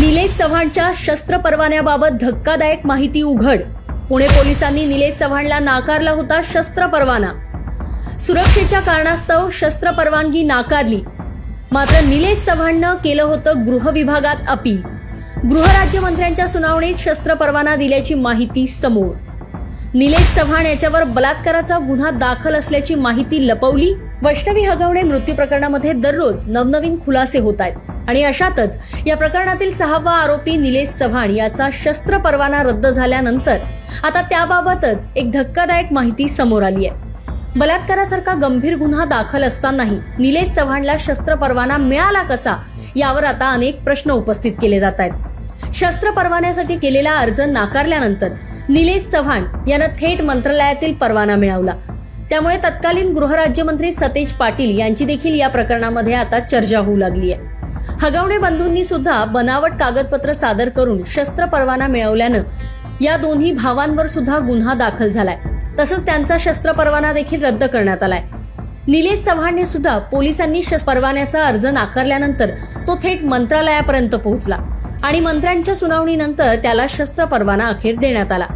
निलेश चव्हाणच्या शस्त्र परवान्याबाबत धक्कादायक माहिती उघड. पुणे पोलिसांनी निलेश चव्हाणला नाकारला होता शस्त्र परवाना सुरक्षेच्या कारणास्तव शस्त्र परवानगी नाकारली. मात्र निलेश चव्हाणनं केलं होतं गृह विभागात अपील गृहराज्यमंत्र्यांच्या सुनावणीत शस्त्र परवाना दिल्याची माहिती समोर. निलेश चव्हाण याच्यावर बलात्काराचा गुन्हा दाखल असल्याची माहिती लपवली. वैष्णवी हगवणे मृत्यू प्रकरणामध्ये दररोज नवनवीन खुलासे होत आहेत. आणि अशातच या प्रकरणातील सहावा आरोपी निलेश चव्हाण याचा शस्त्र परवाना रद्द झाल्यानंतर आता त्याबाबतच एक धक्कादायक माहिती समोर आली आहे. बलात्कारासारखा गंभीर गुन्हा दाखल असतानाही निलेश चव्हाणला शस्त्र परवाना मिळाला कसा यावर आता अनेक प्रश्न उपस्थित केले जात आहेत. शस्त्र परवान्यासाठी केलेला अर्ज नाकारल्यानंतर निलेश चव्हाण यांना थेट मंत्रालयातील परवाना मिळवला. त्यामुळे तत्कालीन गृहराज्यमंत्री सतेज पाटील यांची देखील या प्रकरणामध्ये आता चर्चा होऊ लागली आहे. हगवणे बंधूंनी सुद्धा बनावट कागदपत्र सादर करून शस्त्र परवाना मिळवल्यानं या दोन्ही भावांवर सुद्धा गुन्हा दाखल झालाय. तसंच त्यांचा शस्त्र परवाना देखील रद्द करण्यात आलाय. निलेश चव्हाणने सुद्धा पोलिसांनी परवान्याचा अर्ज नाकारल्यानंतर तो थेट मंत्रालयापर्यंत पोहोचला आणि मंत्र्यांच्या सुनावणीनंतर त्याला शस्त्र परवाना अखेर देण्यात आला.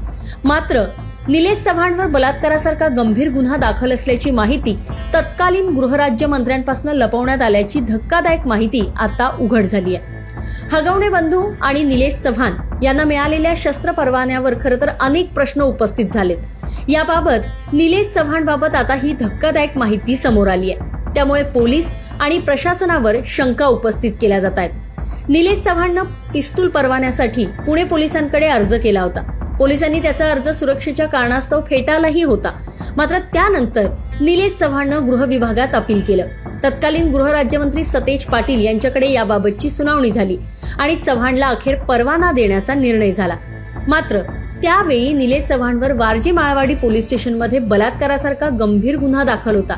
मात्र निलेश चव्हाणवर बलात्कारासारखा गंभीर गुन्हा दाखल असल्याची माहिती तत्कालीन गृहराज्यमंत्र्यांपासून लपवण्यात आल्याची धक्कादायक माहिती आता उघड झाली आहे. हगवणे बंधू आणि निलेश चव्हाण यांना मिळालेल्या शस्त्र परवान्यावर खरं तर अनेक प्रश्न उपस्थित झालेत. याबाबत निलेश चव्हाण बाबत आता ही धक्कादायक माहिती समोर आली आहे. त्यामुळे पोलीस आणि प्रशासनावर शंका उपस्थित केल्या जात आहेत. निलेश चव्हाणनं पिस्तूल परवान्यासाठी पुणे पोलिसांकडे अर्ज केला होता. पोलिसांनी त्याचा अर्ज सुरक्षेच्या कारणास्तव फेटाळलाही होता. मात्र त्यानंतर निलेश चव्हाणनं गृह विभागात अपील केलं. तत्कालीन गृहराज्यमंत्री सतेज पाटील यांच्याकडे याबाबतची सुनावणी झाली आणि चव्हाणला अखेर परवाना देण्याचा निर्णय झाला. मात्र त्यावेळी निलेश चव्हाणवर वारजी माळवाडी पोलीस स्टेशनमध्ये बलात्कारासारखा गंभीर गुन्हा दाखल होता.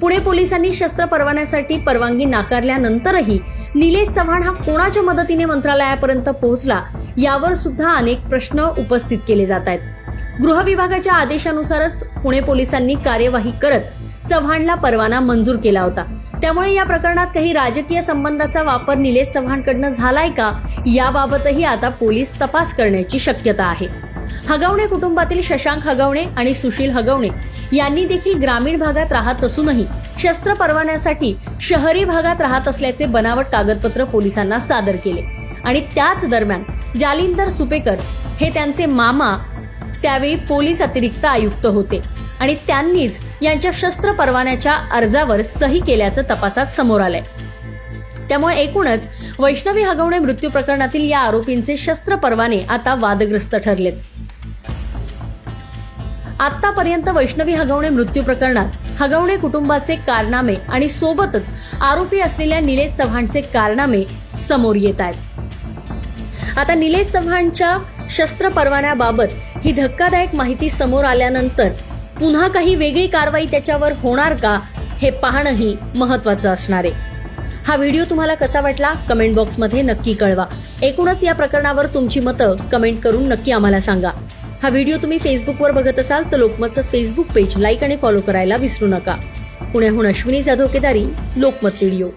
पुणे पोलिसांनी शस्त्र परवान्यासाठी परवानगी नाकारल्यानंतरही निलेश चव्हाण हा कोणाच्या मदतीने मंत्रालयापर्यंत पोहोचला यावर सुद्धा अनेक प्रश्न उपस्थित केले जात आहेत. गृह विभागाच्या आदेशानुसारच पुणे पोलिसांनी कार्यवाही करत चव्हाणला परवाना मंजूर केला होता. त्यामुळे या प्रकरणात काही राजकीय संबंधाचा वापर निलेश चव्हाणकडनं झालाय का? याबाबतही आता पोलीस तपास करण्याची शक्यता आहे. हगवणे कुटुंबातील शशांक हगवणे आणि सुशील हगवणे यांनी देखील ग्रामीण भागात राहत असूनही शस्त्र परवान्यासाठी शहरी भागात राहत असल्याचे बनावट कागदपत्र पोलिसांना सादर केले. आणि त्याच दरम्यान जालिंदर सुपेकर हे त्यांचे मामा त्यावेळी पोलीस अतिरिक्त आयुक्त होते. आणि त्यांनीच यांच्या शस्त्र परवान्याच्या अर्जावर सही केल्याचं तपासात समोर आलंय. त्यामुळे एकूणच वैष्णवी हगवणे मृत्यू प्रकरणातील या आरोपींचे शस्त्र परवाने आता वादग्रस्त ठरलेत. आतापर्यंत वैष्णवी हगवणे मृत्यू प्रकरणात हगवणे कुटुंबाचे कारनामे आणि सोबतच आरोपी असलेल्या निलेश चव्हाणचे कारनामे समोर येत आहेत. आता निलेश चव्हाणच्या शस्त्र परवान्याबाबत ही धक्कादायक माहिती समोर आल्यानंतर पुन्हा काही वेगळी कारवाई त्याच्यावर होणार का हे पाहणंही महत्वाचं असणार आहे. हा व्हिडिओ तुम्हाला कसा वाटला कमेंट बॉक्समध्ये नक्की कळवा. एकूणच या प्रकरणावर तुमची मतं कमेंट करून नक्की आम्हाला सांगा. हा व्हिडिओ तुम्ही फेसबुकवर बघत असाल तर लोकमतचं फेसबुक पेज लाईक आणि फॉलो करायला विसरू नका. पुण्याहून अश्विनी जाधव केदारी लोकमत व्हिडिओ